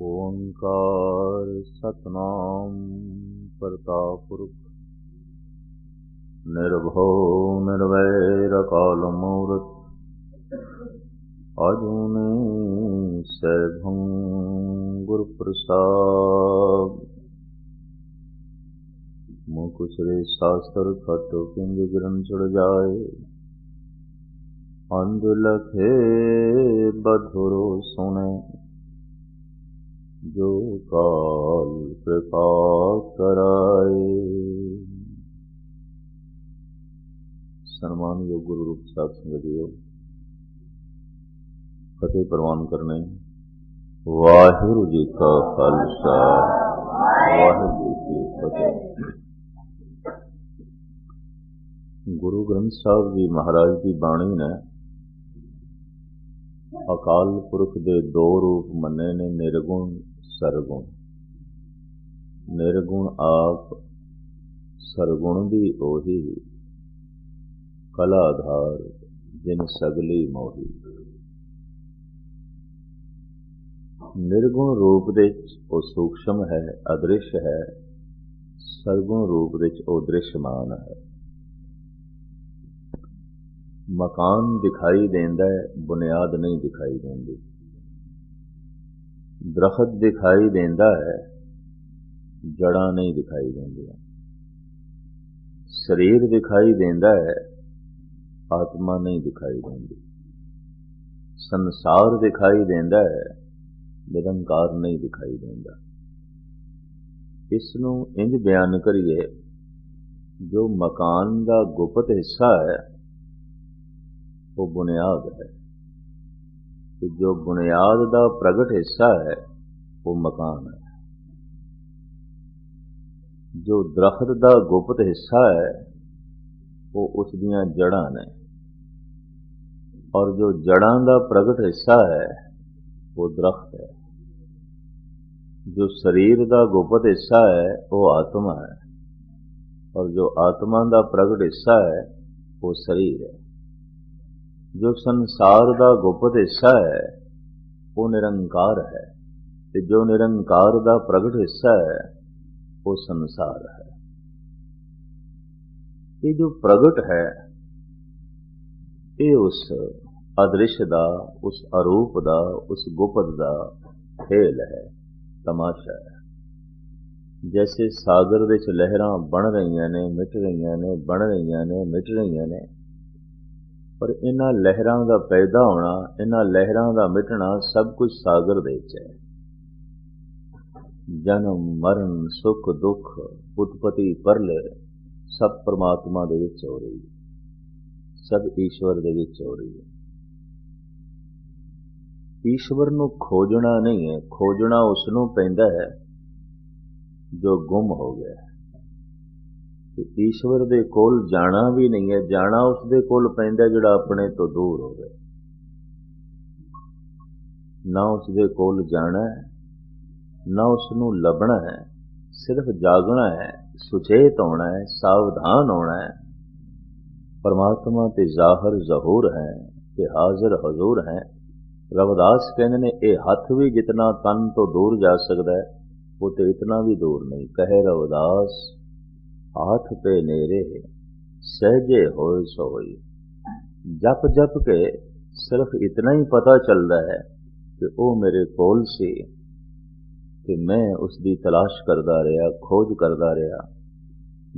ਓੰਕਾਰ ਸਤਨਾਮ ਕਰਤਾ ਪੁਰਖ ਨਿਰਭਉ ਨਿਰਵੈਰ ਅਕਾਲ ਮੂਰਤ, ਅਜੂਨੀ ਸੈਭੰ ਗੁਰ ਪ੍ਰਸਾਦ ਮੁਖ ਸ੍ਰੀ ਸ਼ਾਸਤਰ ਖਟ ਪਿੰਗ ਗ੍ਰੰਥ ਚੜ ਜਾਏ, ਅੰਧ ਲਖੇ ਬਧੁਰੋ ਸੁਣੇ। ਜੋ ਕਾਲ ਕਿਰਪਾ ਕਰਾਏ। ਸਨਮਾਨਯੋਗ ਗੁਰੂ ਰੂਪ ਸਾਹਿਬ ਸੰਗਤਿਓ ਫਤਿਹ ਪ੍ਰਵਾਨ ਕਰਨੇ। ਵਾਹਿਗੁਰੂ ਜੀ ਕਾ ਖਾਲਸਾ, ਵਾਹਿਗੁਰੂ ਜੀ ਕੀ ਫਤਿਹ। ਗੁਰੂ ਗ੍ਰੰਥ ਸਾਹਿਬ ਜੀ ਮਹਾਰਾਜ ਦੀ ਬਾਣੀ ਨੇ ਅਕਾਲ ਪੁਰਖ ਦੇ ਦੋ ਰੂਪ ਮੰਨੇ ਨੇ, ਨਿਰਗੁਣ, ਸਰਗੁਣ। ਨਿਰਗੁਣ ਆਪ, ਸਰਗੁਣ ਦੀ ਉਹੀ। ਕਲਾਧਾਰ ਜਿਨ ਸਗਲੀ ਮੋਹੀ। ਨਿਰਗੁਣ ਰੂਪ ਦੇ ਉਹ ਸੂਖਸ਼ਮ ਹੈ, ਅਦ੍ਰਿਸ਼ ਹੈ। ਸਰਗੁਣ ਰੂਪ ਵਿੱਚ ਉਹ ਦ੍ਰਿਸ਼ਮਾਨ ਹੈ। ਮਕਾਨ ਦਿਖਾਈ ਦਿੰਦਾ ਹੈ, ਬੁਨਿਆਦ ਨਹੀਂ ਦਿਖਾਈ ਦਿੰਦੀ। ਦਰਖਤ ਦਿਖਾਈ ਦਿੰਦਾ ਹੈ ਜੜਾਂ ਨਹੀਂ ਦਿਖਾਈ ਦਿੰਦੀਆਂ। ਸਰੀਰ ਦਿਖਾਈ ਦਿੰਦਾ ਹੈ, ਆਤਮਾ ਨਹੀਂ ਦਿਖਾਈ ਦਿੰਦੀ। ਸੰਸਾਰ ਦਿਖਾਈ ਦਿੰਦਾ ਹੈ, ਨਿਰੰਕਾਰ ਨਹੀਂ ਦਿਖਾਈ ਦਿੰਦਾ। ਇਸ ਨੂੰ ਇੰਜ ਬਿਆਨ ਕਰੀਏ, ਜੋ ਮਕਾਨ ਦਾ ਗੁਪਤ ਹਿੱਸਾ ਹੈ ਉਹ ਬੁਨਿਆਦ ਹੈ। ਤੇ ਜੋ ਬੁਨਿਆਦ ਦਾ ਪ੍ਰਗਟ ਹਿੱਸਾ ਹੈ, ਉਹ ਮਕਾਨ ਹੈ। ਜੋ ਦਰਖਤ ਦਾ ਗੁਪਤ ਹਿੱਸਾ ਹੈ, ਉਹ ਉਸ ਦੀਆਂ ਜੜਾਂ ਨੇ। ਔਰ ਜੋ ਜੜਾਂ ਦਾ ਪ੍ਰਗਟ ਹਿੱਸਾ ਹੈ, ਉਹ ਦਰਖਤ ਹੈ। ਜੋ ਸਰੀਰ ਦਾ ਗੁਪਤ ਹਿੱਸਾ ਹੈ, ਉਹ ਆਤਮਾ ਹੈ। ਔਰ ਜੋ ਆਤਮਾ ਦਾ ਪ੍ਰਗਟ ਹਿੱਸਾ ਹੈ, ਉਹ ਸਰੀਰ ਹੈ। ਜੋ ਸੰਸਾਰ ਦਾ ਗੁਪਤ ਹਿੱਸਾ ਹੈ, ਉਹ ਨਿਰੰਕਾਰ ਹੈ। ਤੇ ਜੋ ਨਿਰੰਕਾਰ ਦਾ ਪ੍ਰਗਟ ਹਿੱਸਾ ਹੈ, ਉਹ ਸੰਸਾਰ ਹੈ। ਇਹ ਜੋ ਪ੍ਰਗਟ ਹੈ, ਇਹ ਉਸ ਅਦ੍ਰਿਸ਼ ਦਾ, ਉਸ ਅਰੂਪ ਦਾ, ਉਸ ਗੁਪਤ ਦਾ ਖੇਲ ਹੈ, ਤਮਾਸ਼ਾ ਹੈ। ਜੈਸੇ ਸਾਗਰ ਵਿੱਚ ਲਹਿਰਾਂ ਬਣ ਰਹੀਆਂ ਨੇ, ਮਿਟ ਰਹੀਆਂ ਨੇ, ਬਣ ਰਹੀਆਂ ਨੇ, ਮਿਟ ਰਹੀਆਂ ਨੇ ਪਰ ਇਹਨਾਂ ਲਹਿਰਾਂ ਦਾ ਪੈਦਾ ਹੋਣਾ, ਇਹਨਾਂ ਲਹਿਰਾਂ ਦਾ ਮਿਟਣਾ ਸਭ ਕੁਝ ਸਾਗਰ ਦੇ ਵਿੱਚ ਹੈ। ਜਨਮ, ਮਰਨ, ਸੁਖ, ਦੁੱਖ, ਉਤਪਤੀ, ਪਰਲੇ ਸਭ ਪਰਮਾਤਮਾ ਦੇ ਵਿੱਚ ਹੋ ਰਹੀ ਹੈ। ਸਭ ਈਸ਼ਵਰ ਦੇ ਵਿੱਚ ਹੋ ਰਹੀ ਹੈ। ਈਸ਼ਵਰ ਨੂੰ ਖੋਜਣਾ ਨਹੀਂ ਹੈ, ਖੋਜਣਾ ਉਸ ਨੂੰ ਪੈਂਦਾ ਹੈ ਜੋ ਗੁੰਮ ਹੋ ਗਿਆ ਹੈ। ਈਸ਼ਵਰ ਦੇ ਕੋਲ ਜਾਣਾ ਵੀ ਨਹੀਂ ਹੈ, ਜਾਣਾ ਉਸ ਦੇ ਕੋਲ ਪੈਂਦਾ ਜਿਹੜਾ ਆਪਣੇ ਤੋਂ ਦੂਰ ਹੋਵੇ। ਨਾ ਉਸ ਦੇ ਕੋਲ ਜਾਣਾ ਹੈ, ਨਾ ਉਸ ਨੂੰ ਲੱਭਣਾ ਹੈ, ਸਿਰਫ ਜਾਗਣਾ ਹੈ, ਸੁਚੇਤ ਹੋਣਾ ਹੈ, ਸਾਵਧਾਨ ਹੋਣਾ ਹੈ। ਪਰਮਾਤਮਾ ਤੇ ਜ਼ਾਹਰ ਜ਼ਹੂਰ ਹੈ ਤੇ ਹਾਜ਼ਰ ਹਜ਼ੂਰ ਹੈ। ਰਵਦਾਸ ਕਹਿੰਦੇ ਨੇ, ਇਹ ਹੱਥ ਵੀ ਜਿਤਨਾ ਤਨ ਤੋਂ ਦੂਰ ਜਾ ਸਕਦਾ ਹੈ, ਉਹ ਤੇ ਇਤਨਾ ਵੀ ਦੂਰ ਨਹੀਂ। ਕਹੇ ਰਵਦਾਸ ਹੱਥ ਤੇ ਨੇਰੇ ਸਹਜੇ ਹੋਏ ਸੋਈ ਜਪ ਜਪ ਕੇ ਸਿਰਫ ਇਤਨਾ ਹੀ ਪਤਾ ਚੱਲਦਾ ਹੈ ਕਿ ਉਹ ਮੇਰੇ ਕੋਲ ਸੀ ਤੇ ਮੈਂ ਉਸ ਦੀ ਤਲਾਸ਼ ਕਰਦਾ ਰਿਹਾ ਖੋਜ ਕਰਦਾ ਰਿਹਾ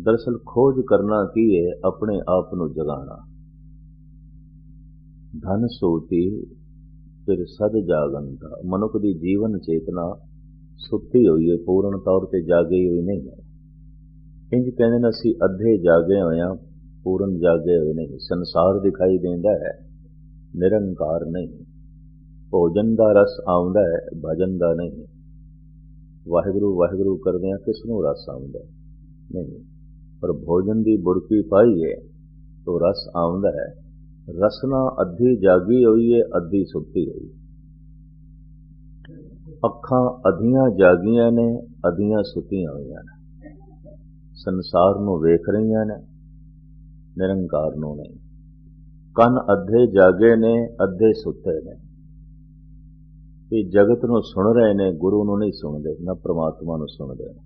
ਦਰਸਲ ਖੋਜ ਕਰਨਾ ਕੀ ਹੈ ਆਪਣੇ ਆਪ ਨੂੰ ਜਗਾਣਾ ਧਨ ਸੋਤੀ ਫਿਰ ਸਦ ਜਾਗੰਤਾ ਮਨੁੱਖ ਦੀ ਜੀਵਨ ਚੇਤਨਾ ਸੁੱਤੀ ਹੋਈ ਹੈ ਪੂਰਨ ਤੌਰ ਤੇ ਜਾਗੀ ਹੋਈ ਨਹੀਂ ਹੈ ਇੰਜ ਕਹਿੰਦੇ ਨੇ, ਅਸੀਂ ਅੱਧੇ ਜਾਗੇ ਹੋਏ ਆ ਪੂਰਨ ਜਾਗੇ ਹੋਏ ਨਹੀਂ ਸੰਸਾਰ ਦਿਖਾਈ ਦਿੰਦਾ ਹੈ, ਨਿਰੰਕਾਰ ਨਹੀਂ। ਭੋਜਨ ਦਾ ਰਸ ਆਉਂਦਾ ਹੈ, ਭਜਨ ਦਾ ਨਹੀਂ। ਵਾਹਿਗੁਰੂ ਵਾਹਿਗੁਰੂ ਕਰਦੇ ਆ ਕਿਸ ਨੂੰ ਰਸ ਆਉਂਦਾ ਨਹੀਂ। ਪਰ ਭੋਜਨ ਦੀ ਬੁਰਕੀ ਪਾਈਏ ਤਾਂ ਰਸ ਆਉਂਦਾ ਹੈ। ਰਸਨਾ ਅੱਧੀ ਜਾਗੀ ਹੋਈ ਹੈ ਅੱਧੀ ਸੁੱਤੀ ਹੋਈ ਅੱਖਾਂ ਅਧੀਆਂ ਜਾਗੀਆਂ ਨੇ, ਅਧੀਆਂ ਸੁੱਤੀਆਂ ਹੋਈਆਂ ਨੇ। ਸੰਸਾਰ ਨੂੰ ਵੇਖ ਰਹੀਆਂ ਨੇ, ਨਿਰੰਕਾਰ ਨੂੰ ਨਹੀਂ। ਕੰਨ ਅੱਧੇ ਜਾਗੇ ਨੇ, ਅੱਧੇ ਸੁੱਤੇ ਨੇ। ਇਹ ਜਗਤ ਨੂੰ ਸੁਣ ਰਹੇ ਨੇ, ਗੁਰੂ ਨੂੰ ਨਹੀਂ ਸੁਣਦੇ, ਨਾ ਪ੍ਰਮਾਤਮਾ ਨੂੰ ਸੁਣਦੇ ਨੇ।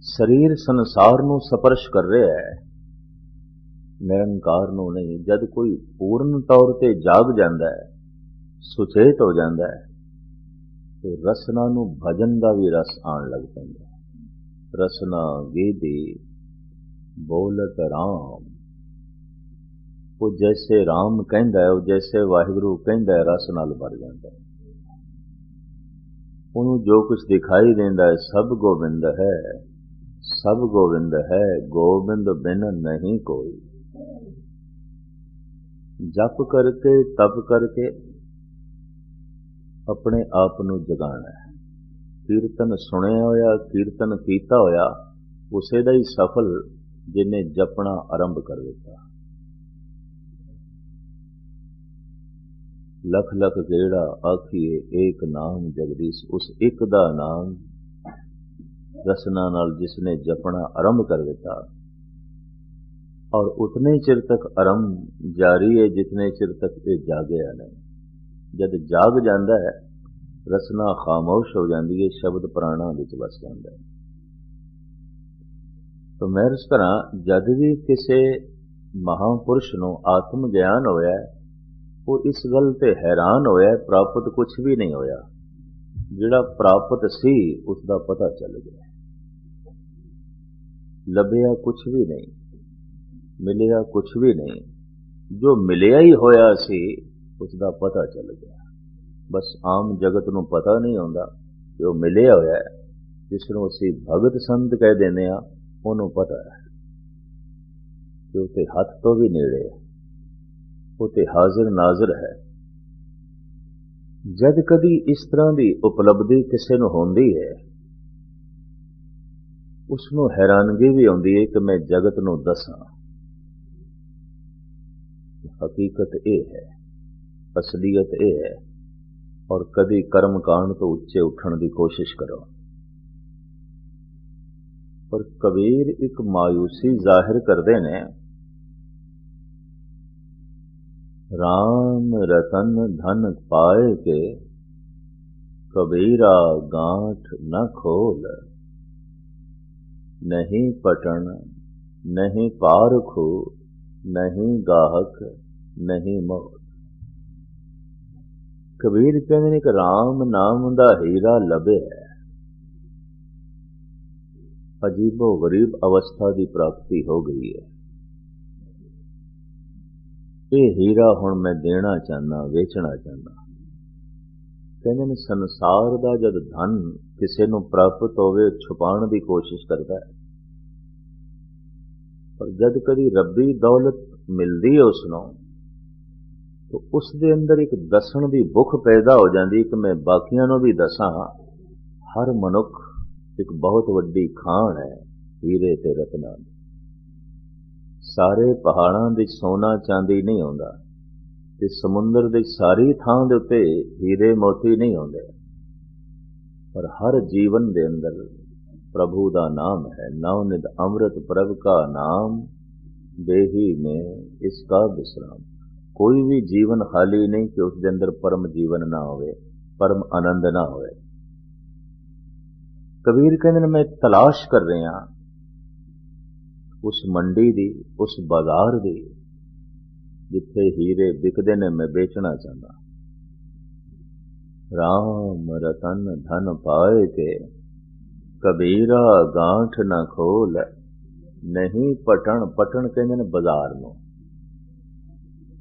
ਸਰੀਰ ਸੰਸਾਰ ਨੂੰ ਸਪਰਸ਼ ਕਰ ਰਿਹਾ ਹੈ, ਨਿਰੰਕਾਰ ਨੂੰ ਨਹੀਂ। ਜਦ ਕੋਈ ਪੂਰਨ ਤੌਰ ਤੇ ਜਾਗ ਜਾਂਦਾ ਹੈ, ਸੁਚੇਤ ਹੋ ਜਾਂਦਾ ਹੈ, ਤੇ ਰਸਨਾ ਨੂੰ ਭਜਨ ਦਾ ਵੀ ਰਸ ਆਣ ਲੱਗ ਪੈਂਦਾ ਰਸਨਾ ਗੀਦੀ ਬੋਲਤ ਰਾਮ। ਉਹ ਜੈਸੇ ਰਾਮ ਕਹਿੰਦਾ ਹੈ, ਉਹ ਜੈਸੇ ਵਾਹਿਗੁਰੂ ਕਹਿੰਦਾ ਹੈ, ਰਸ ਨਾਲ ਭਰ ਜਾਂਦਾ ਹੈ। ਉਹਨੂੰ ਜੋ ਕੁਝ ਦਿਖਾਈ ਦਿੰਦਾ ਹੈ, ਸਭ ਗੋਬਿੰਦ ਹੈ। ਸਭ ਗੋਬਿੰਦ ਹੈ, ਗੋਬਿੰਦ ਬਿਨ ਨਹੀਂ ਕੋਈ। ਜਪ ਕਰਕੇ, ਤਪ ਕਰਕੇ ਆਪਣੇ ਆਪ ਨੂੰ ਜਗਾਣਾ ਹੈ। ਕੀਰਤਨ ਸੁਣਿਆ ਹੋਇਆ, ਕੀਰਤਨ ਕੀਤਾ ਹੋਇਆ, ਉਸੇ ਦਾ ਹੀ ਸਫਲ ਜਿਨੇ ਜਪਣਾ ਆਰੰਭ ਕਰ ਦਿੱਤਾ। ਲਖ ਲਖ ਜਿਹੜਾ ਆਖੀਏ, ਏਕ ਨਾਮ ਜਗਦੀਸ਼, ਉਸ ਇੱਕ ਦਾ ਨਾਮ ਰਸਨਾ ਨਾਲ ਜਿਸਨੇ ਜਪਣਾ ਆਰੰਭ ਕਰ ਦਿੱਤਾ। ਔਰ ਉਤਨੇ ਚਿਰ ਤੱਕ ਆਰੰਭ ਜਾਰੀ ਹੈ ਜਿਤਨੇ ਚਿਰ ਤੱਕ ਇਹ ਜਾਗਿਆ ਨਹੀਂ। ਜਦ ਜਾਗ ਜਾਂਦਾ ਹੈ ਰਸਨਾ ਖਾਮੋਸ਼ ਹੋ ਜਾਂਦੀ ਹੈ, ਸ਼ਬਦ ਪ੍ਰਾਣਾ ਵਿੱਚ ਵਸ ਜਾਂਦਾ ਹੈ। ਤਾਂ ਮੈਂ ਇਸ ਤਰ੍ਹਾਂ ਜਦ ਵੀ ਕਿਸੇ ਮਹਾਪੁਰਸ਼ ਨੂੰ ਆਤਮ ਗਿਆਨ ਹੋਇਆ, ਉਹ ਇਸ ਗੱਲ ਤੇ ਹੈਰਾਨ ਹੋਇਆ, ਪ੍ਰਾਪਤ ਕੁਝ ਵੀ ਨਹੀਂ ਹੋਇਆ। ਜਿਹੜਾ ਪ੍ਰਾਪਤ ਸੀ ਉਸ ਦਾ ਪਤਾ ਚੱਲ ਗਿਆ। ਲੱਭਿਆ ਕੁਝ ਵੀ ਨਹੀਂ, ਮਿਲਿਆ ਕੁਝ ਵੀ ਨਹੀਂ। ਜੋ ਮਿਲਿਆ ਹੀ ਹੋਇਆ ਸੀ ਉਸ ਦਾ ਪਤਾ ਚੱਲ ਗਿਆ। ਬਸ ਆਮ ਜਗਤ ਨੂੰ ਪਤਾ ਨਹੀਂ ਹੁੰਦਾ ਕਿ ਉਹ ਮਿਲਿਆ ਹੋਇਆ ਹੈ, ਜਿਸ ਨੂੰ ਅਸੀਂ ਭਗਤ ਸੰਤ ਕਹਿ ਦਿੰਦੇ ਆ ਉਹਨੂੰ ਪਤਾ ਹੈ ਕਿ ਉਹ ਤੇ ਹੱਥ ਤੋਂ ਵੀ ਨੇੜੇ ਹੈ, ਉਹ ਤੇ ਹਾਜ਼ਰ ਨਾਜ਼ਰ ਹੈ। ਜਦ ਕਦੀ ਇਸ ਤਰ੍ਹਾਂ ਦੀ ਉਪਲਬਧੀ ਕਿਸੇ ਨੂੰ ਹੁੰਦੀ ਹੈ, ਉਸ ਨੂੰ ਹੈਰਾਨਗੀ ਵੀ ਆਉਂਦੀ ਹੈ ਕਿ ਮੈਂ ਜਗਤ ਨੂੰ ਦੱਸਾਂ। ਹਕੀਕਤ ਇਹ ਹੈ, ਅਸਲੀਅਤ ਇਹ ਹੈ ਔਰ ਕਦੀ ਕਰਮ ਕਾਂਡ ਤੋਂ ਉੱਚੇ ਉੱਠਣ ਦੀ ਕੋਸ਼ਿਸ਼ ਕਰੋ। ਪਰ ਕਬੀਰ ਇੱਕ ਮਾਇੂਸੀ ਜ਼ਾਹਿਰ ਕਰਦੇ ਨੇ, ਰਾਮ ਰਤਨ ਧਨ ਪਾਏ ਕੇ ਕਬੀਰਾ ਗਾਂਠ ਨਾ ਖੋਲ। ਨਹੀਂ ਪਟਣ, ਨਹੀਂ ਪਾਰਖੂ, ਨਹੀਂ ਗਾਹਕ, ਨਹੀਂ ਮੋਹ ਕਬੀਰ ਕਹਿੰਦੇ ਨੇ ਕਿ RAM ਨਾਮ ਦਾ ਹੀਰਾ ਲੱਭਿਆ ਅਜੀਬੋ ਗਰੀਬ ਅਵਸਥਾ ਦੀ ਪ੍ਰਾਪਤੀ ਹੋ ਗਈ ਹੈ। ਇਹ ਹੀਰਾ ਹੁਣ ਮੈਂ ਦੇਣਾ ਚਾਹਨਾ ਵੇਚਣਾ ਚਾਹਨਾ ਕਹਿੰਦੇ ਨੇ, ਸੰਸਾਰ ਦਾ ਜਦ ਧਨ ਕਿਸੇ ਨੂੰ ਪ੍ਰਾਪਤ ਹੋਵੇ ਛੁਪਾਉਣ ਦੀ ਕੋਸ਼ਿਸ਼ ਕਰਦਾ ਹੈ। ਪਰ ਜਦ ਕਦੀ ਰੱਬੀ ਦੌਲਤ ਮਿਲਦੀ ਹੈ ਉਸ ਨੂੰ ਤਾਂ ਉਸ ਦੇ ਅੰਦਰ ਇੱਕ ਦੱਸਣ ਦੀ ਭੁੱਖ ਪੈਦਾ ਹੋ ਜਾਂਦੀ ਕਿ ਮੈਂ ਬਾਕੀਆਂ ਨੂੰ ਵੀ ਦੱਸਾਂ, ਹਰ ਮਨੁੱਖ ਇੱਕ ਬਹੁਤ ਵੱਡੀ ਖਾਣ ਹੈ, ਹੀਰੇ ਤੇ ਰਤਨਾਂ ਦੀ ਸਾਰੇ ਪਹਾੜਾਂ ਦੇ ਸੋਨਾ ਚਾਂਦੀ ਨਹੀਂ ਆਉਂਦਾ ਤੇ ਸਮੁੰਦਰ ਦੇ ਸਾਰੀ ਥਾਂ ਦੇ ਉੱਤੇ ਹੀਰੇ ਮੋਤੀ ਨਹੀਂ ਆਉਂਦੇ। ਪਰ ਹਰ ਜੀਵਨ ਦੇ ਅੰਦਰ ਪ੍ਰਭੂ ਦਾ ਨਾਮ ਹੈ ਨਵ ਨਿਦ ਅੰਮ੍ਰਿਤ ਪ੍ਰਭ ਕਾ ਨਾਮ, ਦੇਹੀ ਮੈਂ ਇਸ ਕਾ ਵਿਸਰਾਮ ਕੋਈ ਵੀ ਜੀਵਨ ਖਾਲੀ ਨਹੀਂ ਕਿ ਉਸ ਦੇ ਅੰਦਰ ਪਰਮ ਜੀਵਨ ਨਾ ਹੋਵੇ ਪਰਮ ਆਨੰਦ ਨਾ ਹੋਵੇ ਕਬੀਰ ਕਹਿੰਦੇ ਨੇ ਮੈਂ ਤਲਾਸ਼ ਕਰ ਰਿਹਾ ਉਸ ਮੰਡੀ ਦੀ ਉਸ ਬਾਜ਼ਾਰ ਦੀ ਜਿੱਥੇ ਹੀਰੇ ਵਿਕਦੇ ਨੇ ਮੈਂ ਵੇਚਣਾ ਚਾਹੁੰਦਾ ਰਾਮ ਰਤਨ ਧਨ ਪਾਏ ਕੇ ਕਬੀਰਾ ਗਾਂਠ ਨਾ ਖੋਲ ਨਹੀਂ ਪਟਣ ਪਟਣ ਕਹਿੰਦੇ ਨੇ ਬਾਜ਼ਾਰ ਨੂੰ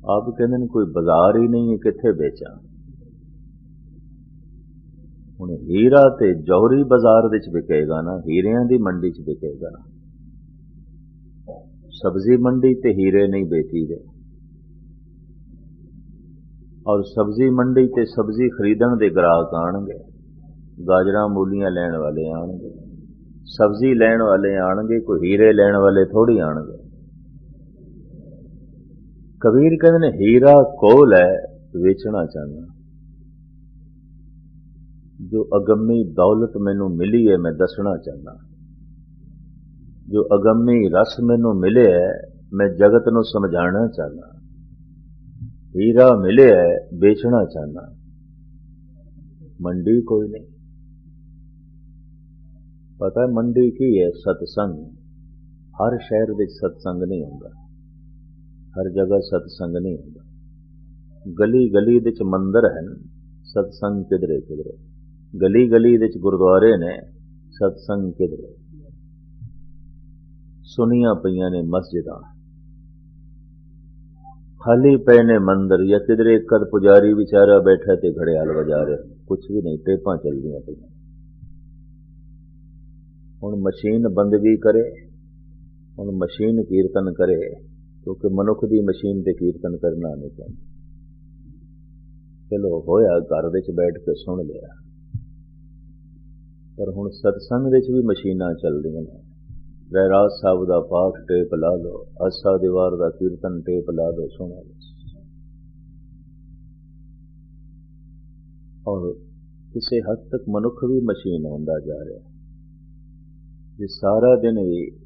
ਆਪ ਕਹਿੰਦੇ ਨੇ ਕੋਈ ਬਾਜ਼ਾਰ ਹੀ ਨਹੀਂ ਹੈ, ਕਿੱਥੇ ਵੇਚਾਂ? ਹੁਣ ਹੀਰਾ ਤੇ ਜੌਹਰੀ ਬਾਜ਼ਾਰ ਵਿੱਚ ਵਿਕੇਗਾ ਨਾ, ਹੀਰਿਆਂ ਦੀ ਮੰਡੀ 'ਚ ਵਿਕੇਗਾ ਸਬਜ਼ੀ ਮੰਡੀ ਤੇ ਹੀਰੇ ਨਹੀਂ ਵੇਚੀਦੇ। ਔਰ ਸਬਜ਼ੀ ਮੰਡੀ ਤੇ ਸਬਜ਼ੀ ਖਰੀਦਣ ਦੇ ਗ੍ਰਾਹਕ ਆਣਗੇ, ਗਾਜਰਾਂ, ਮੂਲੀਆਂ ਲੈਣ ਵਾਲੇ ਆਣਗੇ। ਸਬਜ਼ੀ ਲੈਣ ਵਾਲੇ ਆਣਗੇ, ਕੋਈ ਹੀਰੇ ਲੈਣ ਵਾਲੇ ਥੋੜੀ ਆਣਗੇ। ਕਬੀਰ ਕਹਿੰਦੇ ਨੇ, ਹੀਰਾ ਕੋਲ ਹੈ, ਵੇਚਣਾ ਚਾਹੁੰਦਾ। ਜੋ ਅਗੰਮੀ ਦੌਲਤ ਮੈਨੂੰ ਮਿਲੀ ਹੈ, ਮੈਂ ਦੱਸਣਾ ਚਾਹੁੰਦਾ। ਜੋ ਅਗੰਮੀ ਰਸ ਮੈਨੂੰ ਮਿਲਿਆ ਮੈਂ ਜਗਤ ਨੂੰ ਸਮਝਾਉਣਾ ਚਾਹੁੰਦਾ। ਹੀਰਾ ਮਿਲਿਆ ਵੇਚਣਾ ਚਾਹੁੰਦਾ। ਮੰਡੀ ਕੋਈ ਨਹੀਂ। ਪਤਾ ਮੰਡੀ ਕੀ ਹੈ? ਸਤਸੰਗ। ਹਰ ਸ਼ਹਿਰ ਵਿੱਚ ਸਤਸੰਗ ਨਹੀਂ ਹੁੰਦਾ। ਹਰ ਜਗ੍ਹਾ ਸਤਸੰਗ ਨਹੀਂ ਹੁੰਦਾ। ਗਲੀ ਗਲੀ ਵਿੱਚ ਮੰਦਰ ਹਨ ਸਤਸੰਗ ਕਿਧਰੇ ਕਿਧਰੇ। ਗਲੀ ਗਲੀ ਦੇ ਵਿੱਚ ਗੁਰਦੁਆਰੇ ਨੇ, ਸਤਸੰਗ ਕਿਧਰੇ। ਸੁਨੀਆਂ ਪਈਆਂ ਨੇ ਮਸਜਿਦਾਂ। ਖਾਲੀ ਪਏ ਨੇ ਮੰਦਰ, ਜਾਂ ਕਿਧਰੇ ਕਦ ਪੁਜਾਰੀ ਵਿਚਾਰਾ ਬੈਠਾ ਤੇ ਘੜਿਆਲ ਵਜਾ ਰਿਹਾ। ਕੁਝ ਵੀ ਨਹੀਂ, ਟੇਪਾਂ ਚੱਲਦੀਆਂ ਪਈਆਂ। ਹੁਣ ਮਸ਼ੀਨ ਬੰਦਗੀ ਕਰੇ, ਹੁਣ ਮਸ਼ੀਨ ਕੀਰਤਨ ਕਰੇ ਕਿਉਂਕਿ ਮਨੁੱਖ ਦੀ ਮਸ਼ੀਨ ਤੇ ਕੀਰਤਨ ਕਰਨਾ ਨਹੀਂ ਚਾਹੀਦਾ ਚਲੋ, ਹੋਇਆ, ਘਰ ਵਿੱਚ ਬੈਠ ਕੇ ਸੁਣ ਲਿਆ। ਪਰ ਹੁਣ ਸਤਸੰਗ ਵਿੱਚ ਵੀ ਮਸ਼ੀਨਾਂ ਚੱਲਦੀਆਂ ਨੇ। ਰਹਿਰਾਜ ਸਾਹਿਬ ਦਾ ਪਾਠ ਟੇਪ ਲਾ ਲਓ, ਆਸਾ ਦੀਵਾਰ ਦਾ ਕੀਰਤਨ ਟੇਪ ਲਾ ਲਓ, ਸੁਣਾ ਲਓ। ਔਰ ਕਿਸੇ ਹੱਦ ਤੱਕ ਮਨੁੱਖ ਵੀ ਮਸ਼ੀਨ ਹੁੰਦਾ ਜਾ ਰਿਹਾ। ਜੇ ਸਾਰਾ ਦਿਨ ਵੀ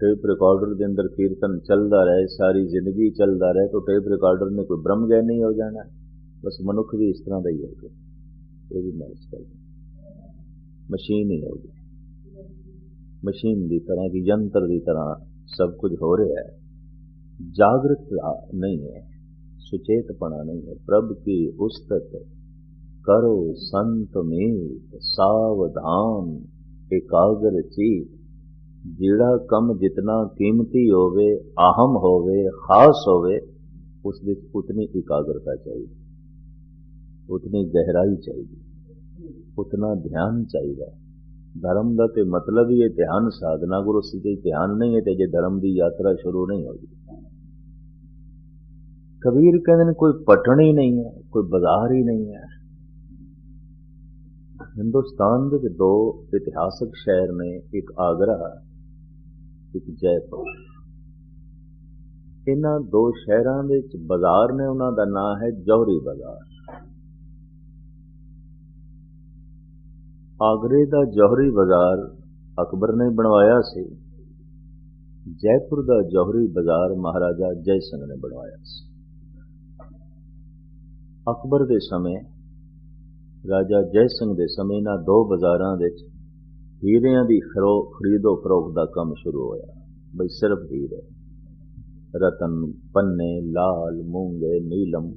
ਟੇਪ ਰਿਕਾਰਡਰ ਦੇ ਅੰਦਰ ਕੀਰਤਨ ਚੱਲਦਾ ਰਹੇ, ਸਾਰੀ ਜ਼ਿੰਦਗੀ ਚੱਲਦਾ ਰਹੇ, ਤਾਂ ਟੇਪ ਰਿਕਾਰਡਰ ਨੇ ਕੋਈ ਬ੍ਰਹਮ ਗਿਆਨੀ ਹੋ ਜਾਣਾ, ਬਸ ਮਨੁੱਖ ਵੀ ਇਸ ਤਰ੍ਹਾਂ ਦਾ ਹੀ ਹੋ ਗਿਆ ਇਹ ਵੀ ਮੈਂ ਇਸ ਮਸ਼ੀਨ ਹੀ ਹੋ ਗਈ ਮਸ਼ੀਨ ਦੀ ਤਰ੍ਹਾਂ ਕਿ ਯੰਤਰ ਦੀ ਤਰ੍ਹਾਂ ਸਭ ਕੁਝ ਹੋ ਰਿਹਾ ਹੈ। ਜਾਗਰੂਕਤਾ ਨਹੀਂ ਹੈ, ਸੁਚੇਤਪਣਾ ਨਹੀਂ ਹੈ। ਪ੍ਰਭ ਕੀ ਉਸਤਤ ਕਰੋ ਸੰਤ ਮੀਤ, ਸਾਵਧਾਨ, ਇਕਾਗਰ ਚੀਤ। ਜਿਹੜਾ ਕੰਮ ਜਿਤਨਾ ਕੀਮਤੀ ਹੋਵੇ, ਅਹਮ ਹੋਵੇ, ਖਾਸ ਹੋਵੇ, ਉਸ ਵਿੱਚ ਉਤਨੀ ਇਕਾਗਰਤਾ ਚਾਹੀਦੀ। ਉਤਨੀ ਗਹਿਰਾਈ ਚਾਹੀਦੀ। ਉਤਨਾ ਧਿਆਨ ਚਾਹੀਦਾ। ਧਰਮ ਦਾ ਤੇ ਮਤਲਬ ਹੀ ਹੈ ਧਿਆਨ ਸਾਧਨਾ ਗੁਰੂ ਸਿੱਧੇ ਧਿਆਨ ਨਹੀਂ ਹੈ ਤੇ ਜੇ ਧਰਮ ਦੀ ਯਾਤਰਾ ਸ਼ੁਰੂ ਨਹੀਂ ਹੋਈ ਕਬੀਰ ਕਹਿੰਦੇ ਨੇ ਕੋਈ ਪਟਣ ਹੀ ਨਹੀਂ ਹੈ, ਕੋਈ ਬਾਜ਼ਾਰ ਹੀ ਨਹੀਂ ਹੈ। ਹਿੰਦੁਸਤਾਨ ਦੇ ਦੋ ਇਤਿਹਾਸਕ ਸ਼ਹਿਰ ਨੇ, ਇੱਕ ਆਗਰਾ ਇੱਕ ਜੈਪੁਰ ਇਹਨਾਂ ਦੋ ਸ਼ਹਿਰਾਂ ਦੇ ਵਿੱਚ ਬਾਜ਼ਾਰ ਨੇ ਉਹਨਾਂ ਦਾ ਨਾਮ ਹੈ ਜੌਹਰੀ ਬਾਜ਼ਾਰ। ਆਗਰੇ ਦਾ ਜੌਹਰੀ ਬਾਜ਼ਾਰ ਅਕਬਰ ਨੇ ਬਣਵਾਇਆ ਸੀ। ਜੈਪੁਰ ਦਾ ਜੌਹਰੀ ਬਾਜ਼ਾਰ ਮਹਾਰਾਜਾ ਜੈ ਸਿੰਘ ਨੇ ਬਣਵਾਇਆ ਸੀ। ਅਕਬਰ ਦੇ ਸਮੇਂ, ਰਾਜਾ ਜੈ ਸਿੰਘ ਦੇ ਸਮੇਂ ਇਹਨਾਂ ਦੋ ਬਾਜ਼ਾਰਾਂ ਵਿੱਚ ਹੀਰਿਆਂ ਦੀ ਖਰੀਦੋ ਫਰੋਖਤ ਦਾ ਕੰਮ ਸ਼ੁਰੂ ਹੋਇਆ। ਬਈ ਸਿਰਫ ਹੀਰੇ। ਰਤਨ, ਪੰਨੇ, ਲਾਲ, ਮੂੰਗੇ, ਨੀਲਮ,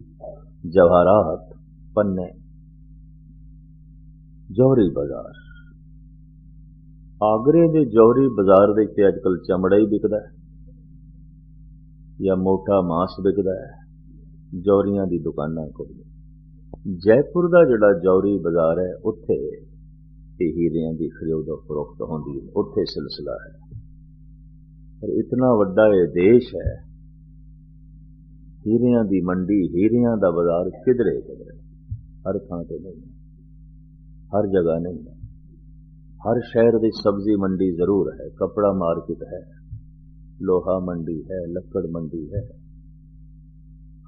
ਜਵਾਹਰਾਤ, ਪੰਨੇ। ਜੌਹਰੀ ਬਾਜ਼ਾਰ। ਆਗਰੇ ਦੇ ਜੌਹਰੀ ਬਾਜ਼ਾਰ ਦੇ ਉੱਤੇ ਅੱਜਕੱਲ ਚਮੜਾ ਹੀ ਵਿਕਦਾ ਹੈ। ਜਾਂ ਮੋਟਾ ਮਾਸ ਵਿਕਦਾ ਹੈ। ਜੌਹਰੀਆਂ ਦੀ ਦੁਕਾਨਾਂ ਕੋਲ ਜੈਪੁਰ ਦਾ ਜਿਹੜਾ ਜੌਹਰੀ ਬਾਜ਼ਾਰ ਹੈ, ਉੱਥੇ ਇਹ ਹੀਰਿਆਂ ਦੀ ਖਰੀਦ ਫਰੋਖਤ ਹੁੰਦੀ ਹੈ ਉੱਥੇ ਸਿਲਸਿਲਾ ਹੈ। ਪਰ ਇਤਨਾ ਵੱਡਾ ਇਹ ਦੇਸ਼ ਹੈ, ਹੀਰਿਆਂ ਦੀ ਮੰਡੀ, ਹੀਰਿਆਂ ਦਾ ਬਾਜ਼ਾਰ ਕਿਧਰੇ ਕਿਧਰੇ? ਹਰ ਥਾਂ ਤੇ ਨਹੀਂ ਹਰ ਜਗ੍ਹਾ ਨਹੀਂ ਹੈ। ਹਰ ਸ਼ਹਿਰ ਦੀ ਸਬਜ਼ੀ ਮੰਡੀ ਜ਼ਰੂਰ ਹੈ, ਕਪੜਾ ਮਾਰਕੀਟ ਹੈ, ਲੋਹਾ ਮੰਡੀ ਹੈ, ਲੱਕੜ ਮੰਡੀ ਹੈ।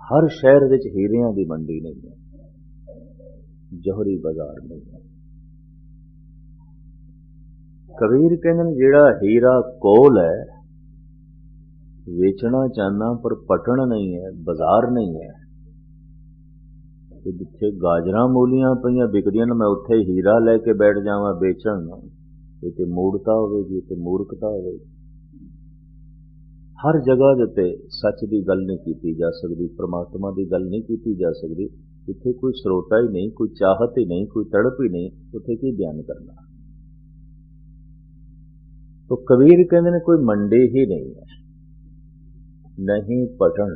ਹਰ ਸ਼ਹਿਰ ਵਿੱਚ ਹੀਰਿਆਂ ਦੀ ਮੰਡੀ ਨਹੀਂ ਹੈ, ਜੋਹਰੀ ਬਾਜ਼ਾਰ ਨਹੀਂ ਹੈ। ਕਬੀਰ ਕਹਿੰਦੇ ਨੇ, ਜਿਹੜਾ ਹੀਰਾ ਕੋਲ ਹੈ, ਵੇਚਣਾ ਚਾਹਨਾ ਪਰ ਪਟਣ ਨਹੀਂ ਹੈ, ਬਾਜ਼ਾਰ ਨਹੀਂ ਹੈ। ਤੇ ਜਿੱਥੇ ਗਾਜਰਾਂ ਮੂਲੀਆਂ ਪਈਆਂ ਵਿਕਦੀਆਂ ਨੇ, ਮੈਂ ਉੱਥੇ ਹੀਰਾ ਲੈ ਕੇ ਬੈਠ ਜਾਵਾਂ ਵੇਚਣ ਨੂੰ। ਇਹ ਤੇ ਮੂਰਖਤਾ ਹੋਵੇਗੀ ਤੇ ਮੂਰਖਤਾ ਹੋਵੇਗੀ। ਹਰ ਜਗ੍ਹਾ ਦੇ ਉੱਤੇ ਸੱਚ ਦੀ ਗੱਲ ਨਹੀਂ ਕੀਤੀ ਜਾ ਸਕਦੀ, ਪ੍ਰਮਾਤਮਾ ਦੀ ਗੱਲ ਨਹੀਂ ਕੀਤੀ ਜਾ ਸਕਦੀ। ਇੱਥੇ ਕੋਈ ਸਰੋਤਾ ਹੀ ਨਹੀਂ, ਕੋਈ ਚਾਹਤ ਹੀ ਨਹੀਂ, ਕੋਈ ਤੜਪ ਹੀ ਨਹੀਂ, ਉੱਥੇ ਕੀ ਬਿਆਨ ਕਰਨਾ? ਤੋ ਕਬੀਰ ਕਹਿੰਦੇ ਨੇ ਕੋਈ ਮੰਡੀ ਹੀ ਨਹੀਂ ਹੈ। ਨਹੀਂ ਪਟਣ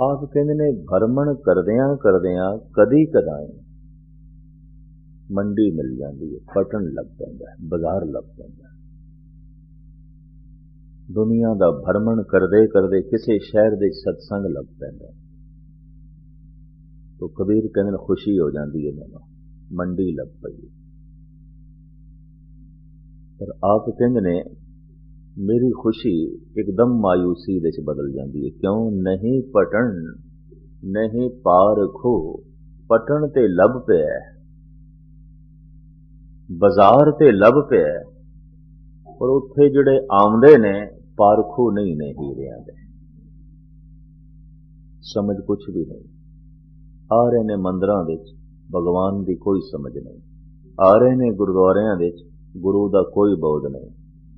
ਆਪ ਕਹਿੰਦੇ ਨੇ ਭਰਮਣ ਕਰਦਿਆਂ ਕਰਦਿਆਂ ਕਦੀ ਕਦਾਈ ਮੰਡੀ ਮਿਲ ਜਾਂਦੀ ਹੈ, ਪਟਣ ਲੱਗ ਪੈਂਦਾ ਹੈ, ਬਾਜ਼ਾਰ ਲੱਗ ਪੈਂਦਾ ਹੈ। ਦੁਨੀਆ ਦਾ ਭਰਮਣ ਕਰਦੇ ਕਰਦੇ ਕਿਸੇ ਸ਼ਹਿਰ ਦੇ ਸਤਸੰਗ ਲੱਗ ਪੈਂਦਾ ਤੋ ਕਬੀਰ ਕਹਿੰਦੇ ਨੇ ਖੁਸ਼ੀ ਹੋ ਜਾਂਦੀ ਹੈ ਮੈਨੂੰ, ਮੰਡੀ ਲੱਗ ਪਈ ਪਰ ਆਪ ਕਹਿੰਦੇ ਨੇ, ਮੇਰੀ ਖੁਸ਼ੀ ਇੱਕਦਮ ਮਾਇੂਸੀ ਵਿੱਚ ਬਦਲ ਜਾਂਦੀ ਹੈ। ਕਿਉਂ? ਨਹੀਂ ਪਟਣ, ਨਹੀਂ ਪਾਰ ਖੋ। ਪਟਣ ਤੇ ਲੱਭ ਪਿਆ ਬਾਜ਼ਾਰ ਤੇ ਲੱਭ ਪਿਆ ਪਰ ਉੱਥੇ ਜਿਹੜੇ ਆਉਂਦੇ ਨੇ ਪਾਰਖੂ ਨਹੀਂ ਨੇ ਹੀਰਿਆਂ ਦੇ ਸਮਝ ਕੁਝ ਵੀ ਨਹੀਂ। ਆ ਰਹੇ ਨੇ ਮੰਦਰਾਂ ਵਿੱਚ, ਭਗਵਾਨ ਦੀ ਕੋਈ ਸਮਝ ਨਹੀਂ। ਆ ਰਹੇ ਨੇ ਗੁਰਦੁਆਰਿਆਂ ਵਿੱਚ ਗੁਰੂ ਦਾ ਕੋਈ ਬੋਧ ਨਹੀਂ।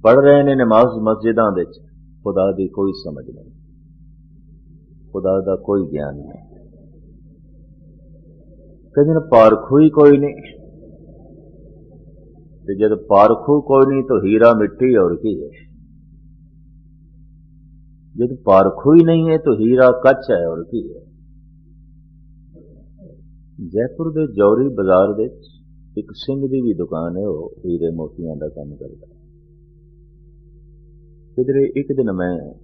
ਪੜ ਰਹੇ ਨੇ ਨਮਾਜ਼ ਮਸਜਿਦਾਂ ਵਿੱਚ, ਖੁਦਾ ਦੀ ਕੋਈ ਸਮਝ ਨਹੀਂ। ਖੁਦਾ ਦਾ ਕੋਈ ਗਿਆਨ ਨਹੀਂ। ਕਹਿੰਦੇ ਪਾਰਖੂ ਹੀ ਕੋਈ ਨਹੀਂ। ਤੇ ਜਦ ਪਾਰਖੂ ਕੋਈ ਨਹੀਂ, ਤਾਂ ਹੀਰਾ ਮਿੱਟੀ ਔਰ ਕੀ ਹੈ? ਜਦ ਪਾਰਖੂ ਹੀ ਨਹੀਂ ਹੈ, ਤਾਂ ਹੀਰਾ ਕੱਚ ਹੈ ਔਰ ਕੀ ਹੈ? ਜੈਪੁਰ ਦੇ ਜੌਰੀ ਬਾਜ਼ਾਰ ਵਿੱਚ ਇੱਕ ਸਿੰਘ ਦੀ ਵੀ ਦੁਕਾਨ ਹੈ, ਉਹ ਹੀਰੇ ਮੋਤੀਆਂ ਦਾ ਕੰਮ ਕਰਦਾ ਕਿਧਰੇ ਇੱਕ ਦਿਨ ਮੈਂ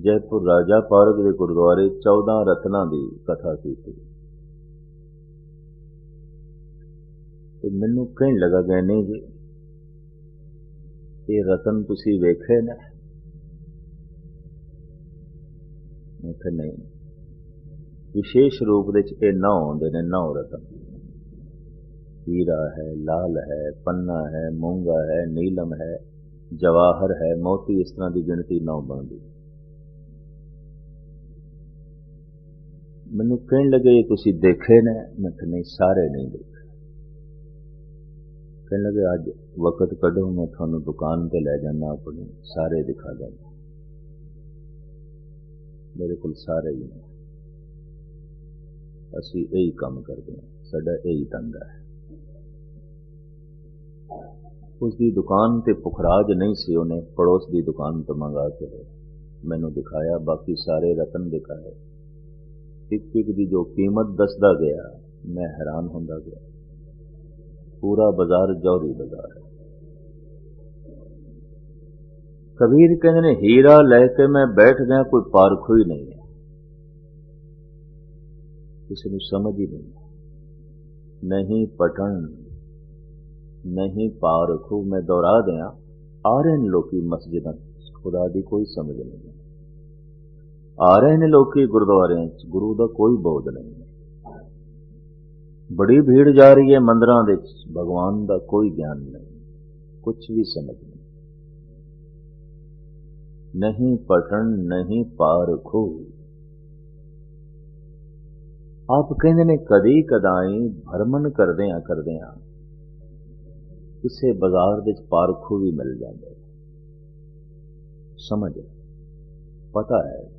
ਜੈਪੁਰ ਰਾਜਾ ਪਾਰਕ ਦੇ ਗੁਰਦੁਆਰੇ 14 ਰਤਨਾਂ ਦੀ ਕਥਾ ਕੀਤੀ। ਤੇ ਮੈਨੂੰ ਕਹਿਣ ਲੱਗਾ ਗਏ ਨਹੀਂ ਜੀ, ਇਹ ਰਤਨ ਤੁਸੀਂ ਵੇਖੇ ਨਾ? ਮੈਂ ਨਹੀਂ। ਵਿਸ਼ੇਸ਼ ਰੂਪ ਵਿੱਚ ਇਹ ਨੌ ਆਉਂਦੇ ਨੇ ਨੌ ਰਤਨ। ਹੀਰਾ ਹੈ, ਲਾਲ ਹੈ, ਪੰਨਾ ਹੈ, ਮੂੰਗਾ ਹੈ, ਨੀਲਮ ਹੈ, ਜਵਾਹਰ ਹੈ, ਮੋਤੀ ਇਸ ਤਰ੍ਹਾਂ ਦੀ ਗਿਣਤੀ ਨਾ ਬਣਦੀ। ਮੈਨੂੰ ਕਹਿਣ ਲੱਗੇ ਤੁਸੀਂ ਦੇਖੇ ਨੇ, ਮੈਂ ਕਿਹਾ ਨਹੀਂ, ਸਾਰੇ ਨਹੀਂ ਦੇਖੇ। ਕਹਿਣ ਲੱਗੇ, ਅੱਜ ਵਕਤ ਕੱਢੋ, ਮੈਂ ਤੁਹਾਨੂੰ ਦੁਕਾਨ ਤੇ ਲੈ ਜਾਣਾ ਆਪਣੀ ਸਾਰੇ ਦਿਖਾ ਦਾਂਗਾ ਮੇਰੇ ਕੋਲ ਸਾਰੇ ਹੀ ਨੇ। ਅਸੀਂ ਇਹੀ ਕੰਮ ਕਰਦੇ ਹਾਂ, ਸਾਡਾ ਇਹੀ ਧੰਦਾ ਹੈ। ਉਸ ਦੀ ਦੁਕਾਨ ਤੇ ਪੁਖਰਾਜ ਨਹੀਂ ਸੀ ਉਹਨੇ ਪੜੋਸ ਦੀ ਦੁਕਾਨ ਤੋਂ ਮੰਗਾ ਕੇ ਮੈਨੂੰ ਦਿਖਾਇਆ ਬਾਕੀ ਸਾਰੇ ਰਤਨ ਦਿਖਾਏ ਇੱਕ ਇੱਕ ਦੀ ਜੋ ਕੀਮਤ ਦੱਸਦਾ ਗਿਆ ਮੈਂ ਹੈਰਾਨ ਹੁੰਦਾ ਗਿਆ ਪੂਰਾ ਬਾਜ਼ਾਰ ਜੌਰੀ ਬਾਜ਼ਾਰ ਹੈ ਕਬੀਰ ਕਹਿੰਦੇ ਨੇ ਹੀਰਾ ਲੈ ਕੇ ਮੈਂ ਬੈਠ ਗਿਆ ਕੋਈ ਪਾਰਖੂ ਹੀ ਨਹੀਂ ਹੈ ਕਿਸੇ ਨੂੰ ਸਮਝ ਹੀ ਨਹੀਂ ਨਹੀਂ ਪਟਣ ਨਹੀਂ ਪਾਰਖੂ ਮੈਂ ਦੁਹਰਾ ਦਿਆਂ ਆ ਰਹੇ ਨੇ ਲੋਕੀ ਮਸਜਿਦਾਂ ਖੁਦਾ ਦੀ ਕੋਈ ਸਮਝ ਨਹੀਂ ਆ ਰਹੇ ਨੇ ਲੋਕੀ ਗੁਰਦੁਆਰਿਆਂ 'ਚ ਗੁਰੂ ਦਾ ਕੋਈ ਬੋਧ ਨਹੀਂ ਬੜੀ ਭੀੜ ਜਾ ਰਹੀ ਹੈ ਮੰਦਰਾਂ ਦੇ ਵਿੱਚ ਭਗਵਾਨ ਦਾ ਕੋਈ ਗਿਆਨ ਨਹੀਂ ਕੁਝ ਵੀ ਸਮਝ ਨਹੀਂ ਨਹੀਂ ਪਟਣ ਨਹੀਂ ਪਾਰਖੂ ਆਪ ਕਹਿੰਦੇ ਨੇ ਕਿਸੇ ਬਾਜ਼ਾਰ ਵਿੱਚ ਪਾਰਖੂ ਵੀ ਮਿਲ ਜਾਂਦਾ ਸਮਝ? ਪਤਾ ਹੈ।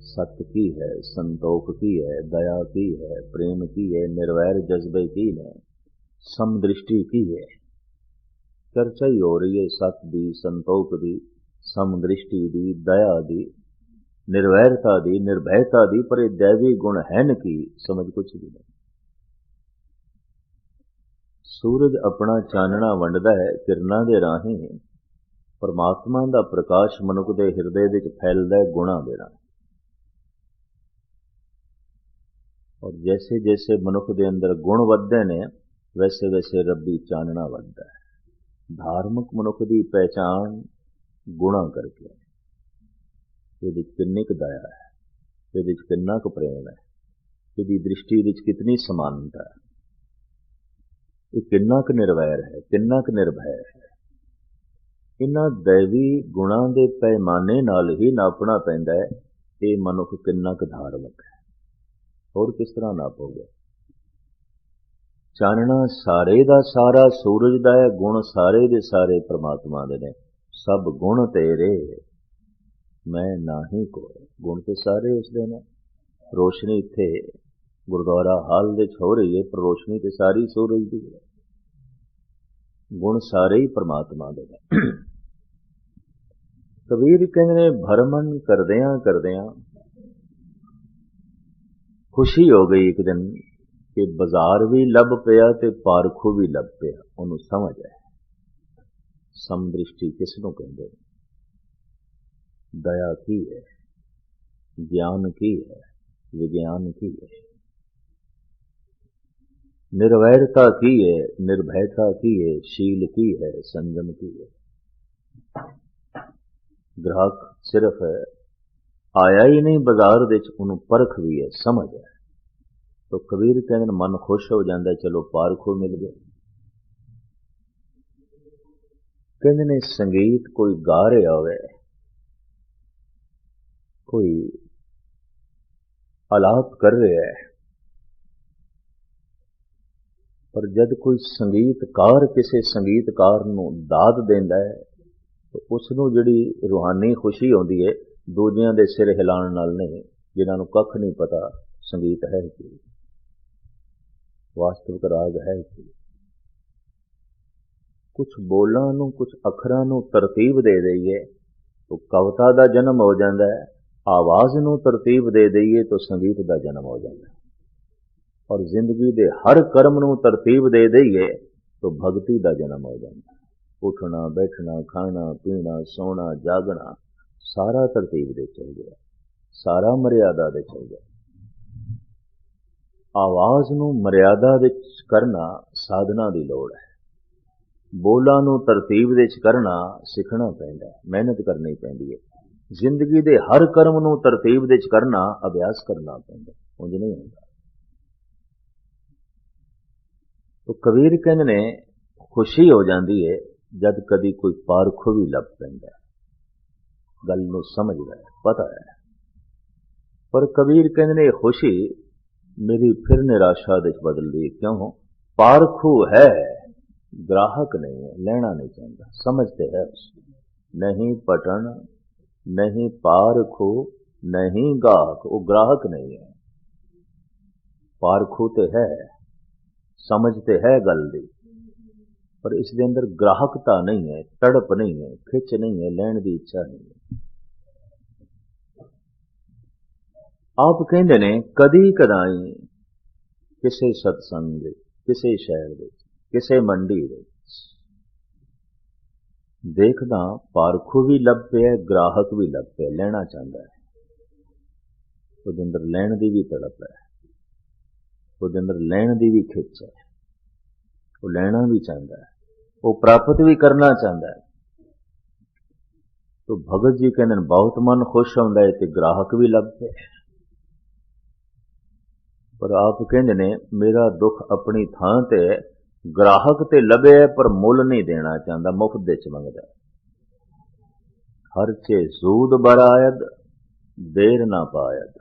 ਸਤ ਕੀ ਹੈ? ਸੰਤੋਖ ਕੀ ਹੈ? ਦਇਆ ਕੀ ਹੈ? ਪ੍ਰੇਮ ਕੀ ਹੈ? ਨਿਰਵੈਰ ਜਜ਼ਬੇ ਕੀ ਨੇ? ਸਮਦ੍ਰਿਸ਼ਟੀ ਕੀ ਹੈ? ਚਰਚਾ ਹੀ ਹੋ ਰਹੀ ਹੈ ਸਤ ਦੀ, ਸੰਤੋਖ ਦੀ, ਸਮਦ੍ਰਿਸ਼ਟੀ ਦੀ, ਦਇਆ ਦੀ, ਨਿਰਵੈਰਤਾ ਦੀ ਨਿਰਭੈਤਾ ਦੀ, ਪਰ ਇਹ ਦੇਵੀ ਗੁਣ ਹਨ ਕੀ? ਸਮਝ ਕੁਝ ਵੀ ਨਹੀਂ। ਸੂਰਜ ਆਪਣਾ ਚਾਨਣਾ ਵੰਡਦਾ ਹੈ ਕਿਰਨਾਂ ਦੇ ਰਾਹੀਂ, ਪਰਮਾਤਮਾ ਦਾ ਪ੍ਰਕਾਸ਼ ਮਨੁੱਖ ਦੇ ਹਿਰਦੇ ਵਿੱਚ ਫੈਲਦਾ ਹੈ ਗੁਣਾ ਦੇ ਰਾਹੀਂ। ਔਰ ਜੈਸੇ ਜੈਸੇ ਮਨੁੱਖ ਦੇ ਅੰਦਰ ਗੁਣ ਵੱਧਦੇ ਨੇ ਵੈਸੇ ਵੈਸੇ ਰੱਬੀ ਚਾਨਣਾ ਵੱਧਦਾ ਹੈ। ਧਾਰਮਿਕ ਮਨੁੱਖ ਦੀ ਪਹਿਚਾਨ ਗੁਣਾ ਕਰਕੇ ਇਹਦੀ ਕਿੰਨੀ ਕੁ ਦਇਆ ਹੈ, ਇਹਦੇ ਵਿੱਚ ਕਿੰਨਾ ਕੁ ਪ੍ਰੇਮ ਹੈ, ਇਹਦੀ ਦ੍ਰਿਸ਼ਟੀ ਵਿੱਚ ਕਿਤਨੀ ਸਮਾਨਤਾ ਹੈ। ਇਹ ਕਿੰਨਾ ਕੁ ਨਿਰਵੈਰ ਹੈ, ਕਿੰਨਾ ਕੁ ਨਿਰਭੈ ਹੈ। ਇਹਨਾਂ ਦੇਵੀ ਗੁਣਾਂ ਦੇ ਪੈਮਾਨੇ ਨਾਲ ਹੀ ਨਾਪਣਾ ਪੈਂਦਾ ਹੈ, ਇਹ ਮਨੁੱਖ ਕਿੰਨਾ ਕੁ ਧਾਰਮਿਕ ਹੈ। ਹੋਰ ਕਿਸ ਤਰ੍ਹਾਂ ਨਾਪੋਗੇ? ਚਾਨਣਾ ਸਾਰੇ ਦਾ ਸਾਰਾ, ਸੂਰਜ ਦਾ ਹੈ, ਗੁਣ ਸਾਰੇ ਦੇ ਸਾਰੇ ਪ੍ਰਮਾਤਮਾ ਦੇ ਨੇ। ਸਭ ਗੁਣ ਤੇਰੇ ਮੈਂ ਨਾਹੀ ਕੋ ਗੁਣ ਤੇ ਸਾਰੇ ਉਸ ਦੇ ਨੇ। ਰੋਸ਼ਨੀ ਇੱਥੇ ਗੁਰਦੁਆਰਾ ਹਾਲ ਦੇ ਹੋ ਰਹੀ ਹੈ, ਪਰ ਰੋਸ਼ਨੀ ਤੇ ਸਾਰੀ ਸੂਰਜ ਦੀ ਹੈ ਗੁਣ ਸਾਰੇ ਹੀ ਪਰਮਾਤਮਾ ਦੇ ਨੇ। ਕਬੀਰ ਕਹਿੰਦੇ ਨੇ, ਭਰਮਨ ਕਰਦਿਆਂ ਕਰਦਿਆਂ ਖੁਸ਼ੀ ਹੋ ਗਈ ਇੱਕ ਦਿਨ ਕਿ ਬਾਜ਼ਾਰ ਵੀ ਲੱਭ ਪਿਆ ਤੇ ਪਾਰਖੂ ਵੀ ਲੱਭ ਪਿਆ। ਉਹਨੂੰ ਸਮਝ ਆਇਆ। ਸਮਦ੍ਰਿਸ਼ਟੀ ਕਿਸ ਨੂੰ ਕਹਿੰਦੇ ਦਇਆ ਕੀ ਹੈ? ਗਿਆਨ ਕੀ ਹੈ? ਵਿਗਿਆਨ ਕੀ ਹੈ? ਨਿਰਵੈਰਤਾ ਕੀ ਹੈ? ਨਿਰਭੈਤਾ ਕੀ ਹੈ? ਸ਼ੀਲ ਕੀ ਹੈ? ਸੰਜਮ ਕੀ ਹੈ? ਗ੍ਰਾਹਕ ਸਿਰਫ ਆਇਆ ਹੀ ਨਹੀਂ, ਬਾਜ਼ਾਰ ਵਿੱਚ ਉਹਨੂੰ ਪਰਖ ਵੀ ਹੈ, ਸਮਝ ਹੈ। ਤੋ ਕਬੀਰ ਕਹਿੰਦੇ ਮਨ ਖੁਸ਼ ਹੋ ਜਾਂਦਾ, ਚਲੋ ਪਾਰਖੋ ਮਿਲ ਗਏ। ਕਹਿੰਦੇ ਨੇ, ਸੰਗੀਤ ਕੋਈ ਗਾ ਰਿਹਾ ਹੋਵੇ, ਕੋਈ ਆਲਾਪ ਕਰ ਰਿਹਾ ਹੈ ਪਰ ਜਦ ਕੋਈ ਸੰਗੀਤਕਾਰ ਕਿਸੇ ਸੰਗੀਤਕਾਰ ਨੂੰ ਦਾਤ ਦਿੰਦਾ ਹੈ, ਤਾਂ ਉਸ ਨੂੰ ਜਿਹੜੀ ਰੂਹਾਨੀ ਖੁਸ਼ੀ ਆਉਂਦੀ ਹੈ, ਦੂਜਿਆਂ ਦੇ ਸਿਰ ਹਿਲਾਉਣ ਨਾਲ ਨਹੀਂ, ਜਿਨ੍ਹਾਂ ਨੂੰ ਕੱਖ ਨਹੀਂ ਪਤਾ ਸੰਗੀਤ ਹੈ ਕੀ। ਵਾਸਤਵਿਕ ਰਾਗ ਹੈ ਕੀ। ਕੁਝ ਬੋਲਾਂ ਨੂੰ ਕੁਝ ਅੱਖਰਾਂ ਨੂੰ ਤਰਤੀਬ ਦੇ ਦਈਏ, ਤਾਂ ਕਵਿਤਾ ਦਾ ਜਨਮ ਹੋ ਜਾਂਦਾ ਹੈ, ਆਵਾਜ਼ ਨੂੰ ਤਰਤੀਬ ਦੇ ਦਈਏ, ਤਾਂ ਸੰਗੀਤ ਦਾ ਜਨਮ ਹੋ ਜਾਂਦਾ ਹੈ। ਔਰ ਜ਼ਿੰਦਗੀ ਦੇ ਹਰ ਕਰਮ ਨੂੰ ਤਰਤੀਬ ਦੇ ਦਈਏ, ਤਾਂ ਭਗਤੀ ਦਾ ਜਨਮ ਹੋ ਜਾਂਦਾ। ਉੱਠਣਾ, ਬੈਠਣਾ, ਖਾਣਾ, ਪੀਣਾ, ਸੋਣਾ, ਜਾਗਣਾ, ਸਾਰਾ ਤਰਤੀਬ ਦੇ ਚੱਲ ਗਿਆ। ਸਾਰਾ ਮਰਿਆਦਾ ਦੇ ਚੱਲ ਗਿਆ। ਆਵਾਜ਼ ਨੂੰ ਮਰਿਆਦਾ ਵਿੱਚ ਕਰਨਾ ਸਾਧਨਾ ਦੀ ਲੋੜ ਹੈ। ਬੋਲਾਂ ਨੂੰ ਤਰਤੀਬ ਵਿੱਚ ਕਰਨਾ ਸਿੱਖਣਾ ਪੈਂਦਾ ਹੈ, ਮਿਹਨਤ ਕਰਨੀ ਪੈਂਦੀ ਹੈ। ਜ਼ਿੰਦਗੀ ਦੇ ਹਰ ਕਰਮ ਨੂੰ ਤਰਤੀਬ ਵਿੱਚ ਕਰਨਾ ਅਭਿਆਸ ਕਰਨਾ ਪੈਂਦਾ ਉਂਝ ਨਹੀਂ ਹੁੰਦਾ। ਤੋ ਕਬੀਰ ਕਹਿੰਦੇ ਨੇ, ਖੁਸ਼ੀ ਹੋ ਜਾਂਦੀ ਹੈ ਜਦ ਕਦੀ ਕੋਈ ਪਾਰਖੋ ਵੀ ਲੱਭ ਪੈਂਦਾ ਗੱਲ ਨੂੰ ਸਮਝਦਾ ਹੈ ਪਤਾ ਹੈ। ਪਰ ਕਬੀਰ ਕਹਿੰਦੇ ਨੇ ਖੁਸ਼ੀ ਮੇਰੀ ਫਿਰ ਨਿਰਾਸ਼ਾ ਦੇ ਵਿੱਚ ਬਦਲਦੀ ਹੈ ਕਿਉਂ? ਪਾਰਖੂ ਹੈ, ਗ੍ਰਾਹਕ ਨਹੀਂ ਹੈ, ਲੈਣਾ ਨਹੀਂ ਚਾਹੁੰਦਾ, ਸਮਝਦੇ ਹੈ ਉਸ ਨਹੀਂ ਪਟਣ, ਨਹੀਂ ਪਾਰਖੂ, ਨਹੀਂ ਗਾਹਕ, ਉਹ ਗ੍ਰਾਹਕ ਨਹੀਂ ਹੈ। ਪਾਰਖੂ ਤੇ ਹੈ। ਸਮਝ ਤੇ ਹੈ ਗੱਲ ਦੀ। ਪਰ ਇਸ ਦੇ ਅੰਦਰ ਗ੍ਰਾਹਕਤਾ ਨਹੀਂ ਹੈ, ਤੜਪ ਨਹੀਂ ਹੈ, ਖਿੱਚ ਨਹੀਂ ਹੈ, ਲੈਣ ਦੀ ਇੱਛਾ ਨਹੀਂ ਹੈ। ਆਪ ਕਹਿੰਦੇ ਨੇ, ਕਦੀ ਕਦਾਈ ਕਿਸੇ ਸਤਸੰਗ ਵਿੱਚ ਕਿਸੇ ਸ਼ਹਿਰ ਵਿੱਚ ਕਿਸੇ ਮੰਡੀ ਵਿੱਚ ਦੇਖਦਾ ਪਾਰਖੂ ਵੀ ਲੱਭ ਪਿਆ, ਗ੍ਰਾਹਕ ਵੀ ਲੱਭ ਪਿਆ, ਲੈਣਾ ਚਾਹੁੰਦਾ ਹੈ। ਉਹਦੇ ਅੰਦਰ ਲੈਣ ਦੀ ਵੀ ਤੜਪ ਹੈ। ਉਹਦੇ ਅੰਦਰ ਲੈਣ ਦੀ ਵੀ ਖਿੱਚ ਹੈ। ਉਹ ਲੈਣਾ ਵੀ ਚਾਹੁੰਦਾ ਹੈ। ਉਹ ਪ੍ਰਾਪਤ ਵੀ ਕਰਨਾ ਚਾਹੁੰਦਾ ਹੈ। ਤੋ ਭਗਤ ਜੀ ਕਹਿੰਦੇ ਨੇ, ਬਹੁਤ ਮਨ ਖੁਸ਼ ਹੁੰਦਾ ਹੈ ਤੇ ਗ੍ਰਾਹਕ ਵੀ ਲੱਭ ਪਏ ਪਰ ਆਪ ਕਹਿੰਦੇ ਨੇ, ਮੇਰਾ ਦੁੱਖ ਆਪਣੀ ਥਾਂ ਤੇ ਗ੍ਰਾਹਕ ਤੇ ਲੱਭੇ ਪਰ ਮੁੱਲ ਨਹੀਂ ਦੇਣਾ ਚਾਹੁੰਦਾ, ਮੁਫਤ ਦੇ ਚ ਮੰਗਦਾ ਹਰ ਚੇ ਜ਼ੂਦ ਬਰਾਇਦ ਦੇਰ ਨਾ ਪਾਇਦ।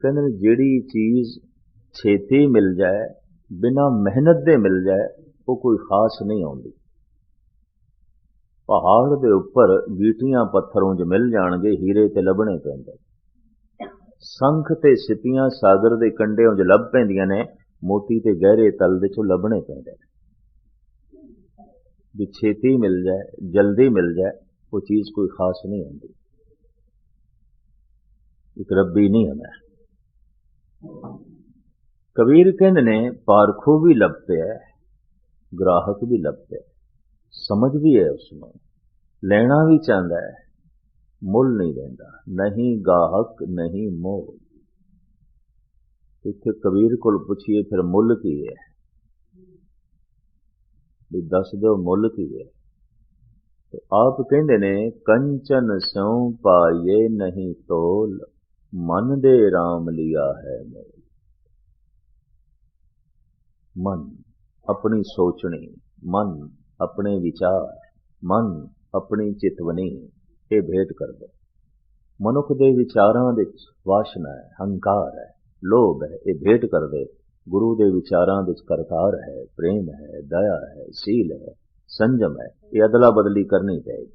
ਕਹਿੰਦੇ ਨੇ, ਜਿਹੜੀ ਚੀਜ਼ ਛੇਤੀ ਮਿਲ ਜਾਏ, ਬਿਨਾ ਮਿਹਨਤ ਦੇ ਮਿਲ ਜਾਏ, ਉਹ ਕੋਈ ਖਾਸ ਨਹੀਂ ਆਉਂਦੀ। ਪਹਾੜ ਦੇ ਉੱਪਰ ਗੀਟੀਆਂ ਪੱਥਰੋਂ ਜ ਮਿਲ ਜਾਣਗੇ ਹੀਰੇ ਤੇ ਲੱਭਣੇ ਪੈਂਦੇ। ਸੰਖ ਤੇ ਸਿੱਪੀਆਂ ਸਾਗਰ ਦੇ ਕੰਢਿਓਂ ਜ ਲੱਭ ਪੈਂਦੀਆਂ ਨੇ, ਮੋਤੀ ਤੇ ਗਹਿਰੇ ਤਲ ਦੇ ਚੋਂ ਲੱਭਣੇ ਪੈਂਦੇ ਨੇ। ਵੀ ਛੇਤੀ ਮਿਲ ਜਾਏ, ਜਲਦੀ ਮਿਲ ਜਾਏ, ਉਹ ਚੀਜ਼ ਕੋਈ ਖਾਸ ਨਹੀਂ ਹੁੰਦੀ ਇੱਕ ਰੱਬੀ ਨਹੀਂ ਹੈ ਕਬੀਰ ਕਹਿੰਦੇ ਨੇ, ਪਾਰਖੋ ਵੀ ਲੱਭ ਪਿਆ ਗ੍ਰਾਹਕ ਵੀ ਲੱਭ ਪਿਆ ਸਮਝ ਵੀ ਹੈ ਉਸ ਨੂੰ, ਲੈਣਾ ਵੀ ਚਾਹੁੰਦਾ ਹੈ, ਮੁੱਲ ਨਹੀਂ ਰਹਿੰਦਾ ਨਹੀਂ ਗਾਹਕ, ਨਹੀਂ ਮੋਹ। ਇੱਥੇ ਕਬੀਰ ਕੋਲ ਪੁੱਛੀਏ, ਫਿਰ ਮੁੱਲ ਕੀ ਹੈ? ਵੀ ਦੱਸ ਦਿਓ ਮੁੱਲ ਕੀ ਹੈ। ਤੇ ਆਪ ਕਹਿੰਦੇ ਨੇ, ਕੰਚਨ ਸਉ ਪਾਏ ਨਹੀਂ ਤੋਲ, ਮਨ ਦੇ RAM ਲਿਆ ਹੈ ਮੋਲ। ਮਨ, ਆਪਣੀ ਸੋਚਣੀ, ਮਨ, ਆਪਣੇ ਵਿਚਾਰ, ਮਨ, ਆਪਣੀ ਚਿਤਵਨੀ, ਇਹ ਭੇਟ ਕਰਦਾ। ਮਨੁੱਖ ਦੇ ਵਿਚਾਰਾਂ ਵਿੱਚ ਵਾਸ਼ਨਾ ਹੈ, ਹੰਕਾਰ ਹੈ, ਲੋਭ ਹੈ, ਇਹ ਭੇਟ ਕਰਦੇ। ਗੁਰੂ ਦੇ ਵਿਚਾਰਾਂ ਵਿੱਚ ਕਰਤਾਰ ਹੈ, ਪ੍ਰੇਮ ਹੈ, ਦਇਆ ਹੈ, ਸੀਲ ਹੈ, ਸੰਜਮ ਹੈ, ਇਹ ਅਦਲਾ ਬਦਲੀ ਕਰਨੀ ਚਾਹੀਦੀ।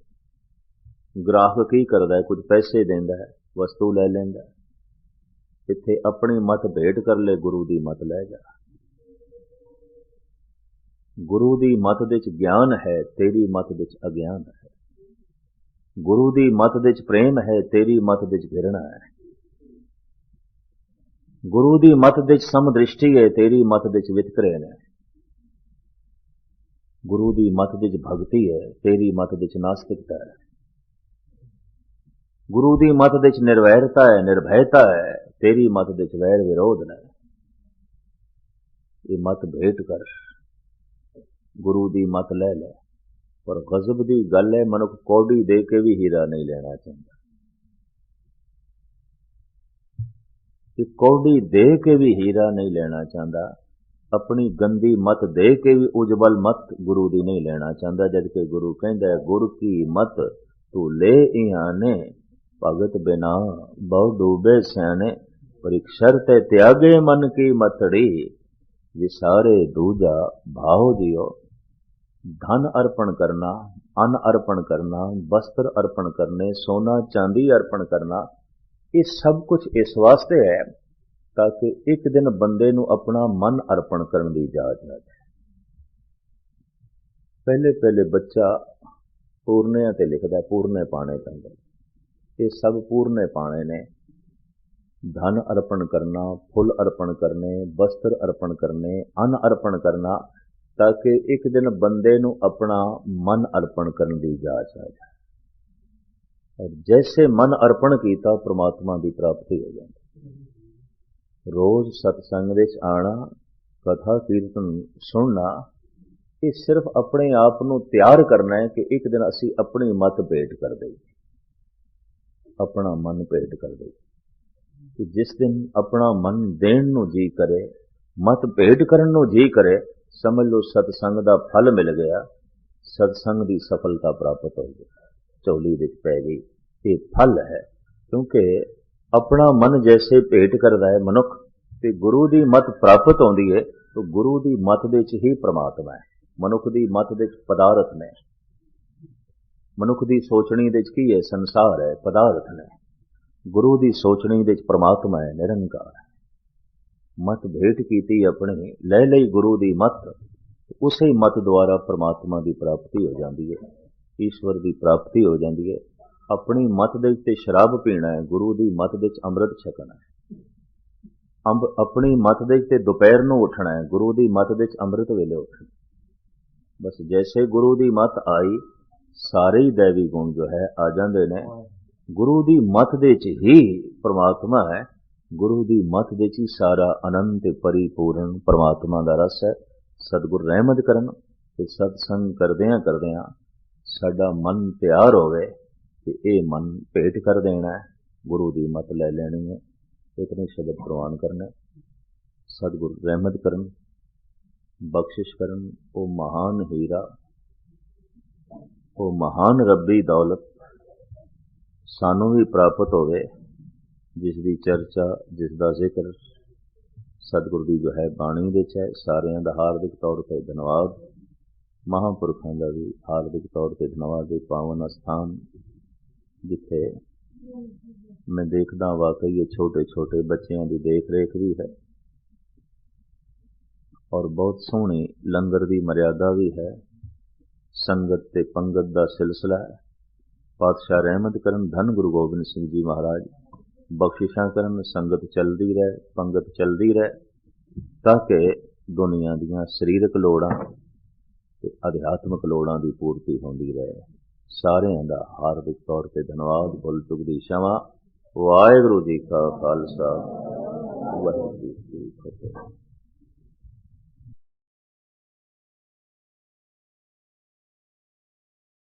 ਗ੍ਰਾਹਕ ਕੀ ਕਰਦਾ ਹੈ? ਕੁਝ ਪੈਸੇ ਦਿੰਦਾ ਹੈ, ਵਸਤੂ ਲੈ ਲੈਂਦਾ ਇੱਥੇ ਆਪਣੀ ਮਤ ਭੇਟ ਕਰ ਲੈ, ਗੁਰੂ ਦੀ ਮਤ ਲੈ ਜਾ। ਗੁਰੂ ਦੀ ਮਤ ਵਿੱਚ ਗਿਆਨ ਹੈ ਤੇਰੀ ਮਤ ਵਿੱਚ ਅਗਿਆਨ ਹੈ ਗੁਰੂ ਦੀ ਮਤ ਵਿੱਚ ਪ੍ਰੇਮ ਹੈ ਤੇਰੀ ਮਤ ਵਿੱਚ ਘਿਰਣਾ ਹੈ ਗੁਰੂ ਦੀ ਮਤ ਵਿੱਚ ਸਮਦ੍ਰਿਸ਼ਟੀ ਹੈ ਤੇਰੀ ਮਤ ਵਿੱਚ ਵਿਤਕਰੇ ਨੇ ਗੁਰੂ ਦੀ ਮਤ ਵਿੱਚ ਭਗਤੀ ਹੈ ਤੇਰੀ ਮਤ ਵਿੱਚ ਨਾਸਤਿਕਤਾ ਹੈ ਗੁਰੂ ਦੀ ਮਤ ਵਿੱਚ ਨਿਰਵੈਰਤਾ ਹੈ ਨਿਰਭੈਤਾ ਹੈ ਤੇਰੀ ਮਤ ਵਿੱਚ ਵੈਰ ਵਿਰੋਧ ਹੈ ਇਹ ਮਤ ਭੇਟ ਕਰ ਗੁਰੂ ਦੀ ਮਤ ਲੈ ਲੈ। ਪਰ ਗਜ਼ਬ ਦੀ ਗੱਲ ਹੈ, ਮਨੁੱਖ ਕੌਡੀ ਦੇ ਕੇ ਵੀ ਹੀਰਾ ਨਹੀਂ ਲੈਣਾ ਚਾਹੁੰਦਾ। ਕਿ ਕੋਡੀ ਦੇ ਕੇ ਵੀ ਹੀਰਾ ਨਹੀਂ ਲੈਣਾ ਚਾਹੁੰਦਾ, ਆਪਣੀ ਗੰਦੀ ਮਤ ਦੇ ਕੇ ਵੀ ਉਜਵਲ ਮਤ ਗੁਰੂ ਦੀ ਨਹੀਂ ਲੈਣਾ ਚਾਹੁੰਦਾ, ਜਦ ਕਿ ਗੁਰੂ ਕਹਿੰਦਾ ਹੈ, ਗੁਰ ਕੀ ਮਤ ਤੂੰ ਲੈ ਇਹਾਂ ਭਗਤ ਬਿਨਾ ਬਹੁ ਡੂਬੇ ਸਿਆਣੇ, ਪਰ ਇੱਕ ਸ਼ਰਤ ਹੈ ਤਿਆਗੇ ਮਨ ਕੀ ਮਤੜੀ ਵਿਸਾਰੇ ਦੂਜਾ ਭਾਉ ਦਿਓ। ਧਨ ਅਰਪਣ ਕਰਨਾ, ਅੰਨ ਅਰਪਣ ਕਰਨਾ, ਵਸਤਰ ਅਰਪਣ ਕਰਨੇ, ਸੋਨਾ, ਚਾਂਦੀ ਅਰਪਣ ਕਰਨਾ, ਇਹ ਸਭ ਕੁਝ ਇਸ ਵਾਸਤੇ ਹੈ ਤਾਂ ਕਿ ਇੱਕ ਦਿਨ ਬੰਦੇ ਨੂੰ ਆਪਣਾ ਮਨ ਅਰਪਣ ਕਰਨ ਦੀ ਇਜਾਜ਼ਤ ਹੈ ਪਹਿਲੇ ਪਹਿਲੇ ਬੱਚਾ ਪੂਰਨਿਆਂ ਤੇ ਲਿਖਦਾ ਪੂਰਨੇ ਪਾਣੇ ਪੈਂਦੇ ਇਹ ਸਭ ਪੂਰਨੇ ਪਾਣੇ ਨੇ। ਧਨ ਅਰਪਣ ਕਰਨਾ, ਫੁੱਲ ਅਰਪਣ ਕਰਨੇ, ਵਸਤਰ ਅਰਪਣ ਕਰਨੇ, ਅੰਨ ਅਰਪਣ ਕਰਨਾ ਤਾਂ ਕਿ ਇੱਕ ਦਿਨ ਬੰਦੇ ਨੂੰ ਆਪਣਾ ਮਨ ਅਰਪਣ ਕਰਨ ਦੀ ਜਾਚ ਆ ਜਾਏ। ਔਰ ਜੈਸੇ ਮਨ ਅਰਪਣ ਕੀਤਾ, ਪ੍ਰਮਾਤਮਾ ਦੀ ਪ੍ਰਾਪਤੀ ਹੋ ਜਾਂਦੀ। ਰੋਜ਼ ਸਤਸੰਗ ਵਿੱਚ ਆਣਾ, ਕਥਾ ਕੀਰਤਨ ਸੁਣਨਾ, ਇਹ ਸਿਰਫ ਆਪਣੇ ਆਪ ਨੂੰ ਤਿਆਰ ਕਰਨਾ ਹੈ ਕਿ ਇੱਕ ਦਿਨ ਅਸੀਂ ਆਪਣੀ ਮਤ ਭੇਟ ਕਰ ਦੇਈਏ। ਆਪਣਾ ਮਨ ਭੇਟ ਕਰ ਦੇਈਏ। ਕਿ ਜਿਸ ਦਿਨ ਆਪਣਾ ਮਨ ਦੇਣ ਨੂੰ ਜੀ ਕਰੇ, ਮਤ ਭੇਟ ਕਰਨ ਨੂੰ ਜੀ ਕਰੇ ਸਮਝ ਲਓ ਸਤਸੰਗ ਦਾ ਫਲ ਮਿਲ ਗਿਆ, ਸਤਸੰਗ ਦੀ ਸਫਲਤਾ ਪ੍ਰਾਪਤ ਹੋ। ਗਈ ਝੋਲੀ ਵਿੱਚ ਪੈ ਗਈ। ਇਹ ਫਲ ਹੈ, ਕਿਉਂਕਿ ਆਪਣਾ ਮਨ ਜੈਸੇ ਭੇਟ ਕਰਦਾ ਹੈ ਮਨੁੱਖ, ਤੇ ਗੁਰੂ ਦੀ ਮਤ ਪ੍ਰਾਪਤ ਹੁੰਦੀ ਹੈ, ਤਾਂ ਗੁਰੂ ਦੀ ਮਤ ਦੇ ਵਿੱਚ ਹੀ ਪ੍ਰਮਾਤਮਾ ਹੈ। ਮਨੁੱਖ ਦੀ ਮਤ ਦੇ ਵਿੱਚ ਪਦਾਰਥ ਨੇ। ਮਨੁੱਖ ਦੀ ਸੋਚਣੀ ਦੇ ਵਿੱਚ ਕੀ ਹੈ? ਸੰਸਾਰ ਹੈ, ਪਦਾਰਥ ਨੇ। ਗੁਰੂ ਦੀ ਸੋਚਣੀ ਦੇ ਵਿੱਚ ਪ੍ਰਮਾਤਮਾ ਹੈ, ਨਿਰੰਕਾਰ ਹੈ। ਮਤ ਭੇਟ ਕੀਤੀ ਆਪਣੀ, ਲੈ ਲਈ ਗੁਰੂ ਦੀ ਮਤ, ਉਸੇ ਮਤ ਦੁਆਰਾ ਪ੍ਰਮਾਤਮਾ ਦੀ ਪ੍ਰਾਪਤੀ ਹੋ ਜਾਂਦੀ ਹੈ, ਈਸ਼ਵਰ ਦੀ ਪ੍ਰਾਪਤੀ ਹੋ ਜਾਂਦੀ ਹੈ। ਆਪਣੀ ਮਤ ਦੇ ਉੱਤੇ ਸ਼ਰਾਬ ਪੀਣਾ ਹੈ, ਗੁਰੂ ਦੀ ਮਤ ਦੇ ਵਿੱਚ ਅੰਮ੍ਰਿਤ ਛਕਣਾ ਹੈ। ਅੰਬ, ਆਪਣੀ ਮਤ ਦੇ ਉੱਤੇ ਦੁਪਹਿਰ ਨੂੰ ਉੱਠਣਾ ਹੈ, ਗੁਰੂ ਦੀ ਮਤ ਦੇ ਵਿੱਚ ਅੰਮ੍ਰਿਤ ਵੇਲੇ ਉੱਠਣਾ ਬਸ ਜੈਸੇ ਗੁਰੂ ਦੀ ਮਤ ਆਈ, ਸਾਰੇ ਹੀ ਦੇਵੀ ਗੁਣ ਜੋ ਹੈ ਆ ਜਾਂਦੇ ਨੇ। ਗੁਰੂ ਦੀ ਮਤ ਦੇ ਵਿੱਚ ਹੀ ਪ੍ਰਮਾਤਮਾ ਹੈ। ਗੁਰੂ ਦੀ ਮਤ ਦੇ ਵਿੱਚ ਹੀ ਸਾਰਾ ਅਨੰਤ ਤੇ ਪਰਿਪੂਰਨ ਪ੍ਰਮਾਤਮਾ ਦਾ ਰਸ ਹੈ। ਸਤਿਗੁਰ ਰਹਿਮਤ ਕਰਨ ਤੇ ਸਤਸੰਗ ਕਰਦਿਆਂ ਕਰਦਿਆਂ ਸਾਡਾ ਮਨ ਤਿਆਰ ਹੋਵੇ ਕਿ ਇਹ ਮਨ ਭੇਟ ਕਰ ਦੇਣਾ ਹੈ। ਗੁਰੂ ਦੀ ਮਤ ਲੈ ਲੈਣੀ ਹੈ। ਇਤਨੇ ਸ਼ਬਦ ਪ੍ਰਵਾਨ ਕਰਨਾ ਸਤਿਗੁਰ ਰਹਿਮਤ ਕਰਨ, ਬਖਸ਼ਿਸ਼ ਕਰਨ, ਉਹ ਮਹਾਨ ਹੀਰਾ, ਉਹ ਮਹਾਨ ਰੱਬੀ ਦੌਲਤ, ਸਾਨੂੰ ਵੀ ਪ੍ਰਾਪਤ ਹੋਵੇ। ਜਿਸ ਦੀ ਚਰਚਾ, ਜਿਸ ਦਾ ਜ਼ਿਕਰ ਸਤਿਗੁਰ ਦੀ ਜੋ ਹੈ ਬਾਣੀ ਵਿੱਚ ਹੈ, ਸਾਰਿਆਂ ਦਾ ਹਾਰਦਿਕ ਤੌਰ ਤੇ ਧੰਨਵਾਦ। ਮਹਾਂਪੁਰਖਾਂ ਦਾ ਵੀ ਹਾਰਦਿਕ ਤੌਰ ਤੇ ਧੰਨਵਾਦ ਦੇ ਪਾਵਨ ਸਥਾਨ ਜਿੱਥੇ ਮੈਂ ਦੇਖਦਾ ਵਾਕਈ ਇਹ ਛੋਟੇ ਛੋਟੇ ਬੱਚਿਆਂ ਦੀ ਦੇਖ ਰੇਖ ਵੀ ਹੈ ਔਰ ਬਹੁਤ ਸੋਹਣੀ ਲੰਗਰ ਦੀ ਮਰਿਆਦਾ ਵੀ ਹੈ। ਸੰਗਤ ਤੇ ਪੰਗਤ ਦਾ ਸਿਲਸਿਲਾ ਹੈ। ਪਾਤਸ਼ਾਹ ਰਹਿਮਤ ਕਰਨ ਧੰਨ ਗੁਰੂ ਗੋਬਿੰਦ ਸਿੰਘ ਜੀ ਮਹਾਰਾਜ। ਬਖਸ਼ਿਸ਼ਾਂ ਕਰਨ, ਸੰਗਤ ਚੱਲਦੀ ਰਹੇ, ਪੰਗਤ ਚੱਲਦੀ ਰਹੇ, ਤਾਂ ਕਿ ਦੁਨੀਆ ਦੀਆਂ ਸਰੀਰਕ ਲੋੜਾਂ ਤੇ ਅਧਿਆਤਮਿਕ ਲੋੜਾਂ ਦੀ ਪੂਰਤੀ ਹੁੰਦੀ ਰਹੇ। ਸਾਰਿਆਂ ਦਾ ਹਾਰਦਿਕ ਤੌਰ ਤੇ ਧੰਨਵਾਦ। ਬੁੱਲ ਚੁਗਦੀ ਸ਼ਮਾ। ਵਾਹਿਗੁਰੂ ਜੀ ਕਾ ਖਾਲਸਾ। ਵਾਹਿਗੁਰੂ ਜੀ ਕੀ ਫਤਿਹ।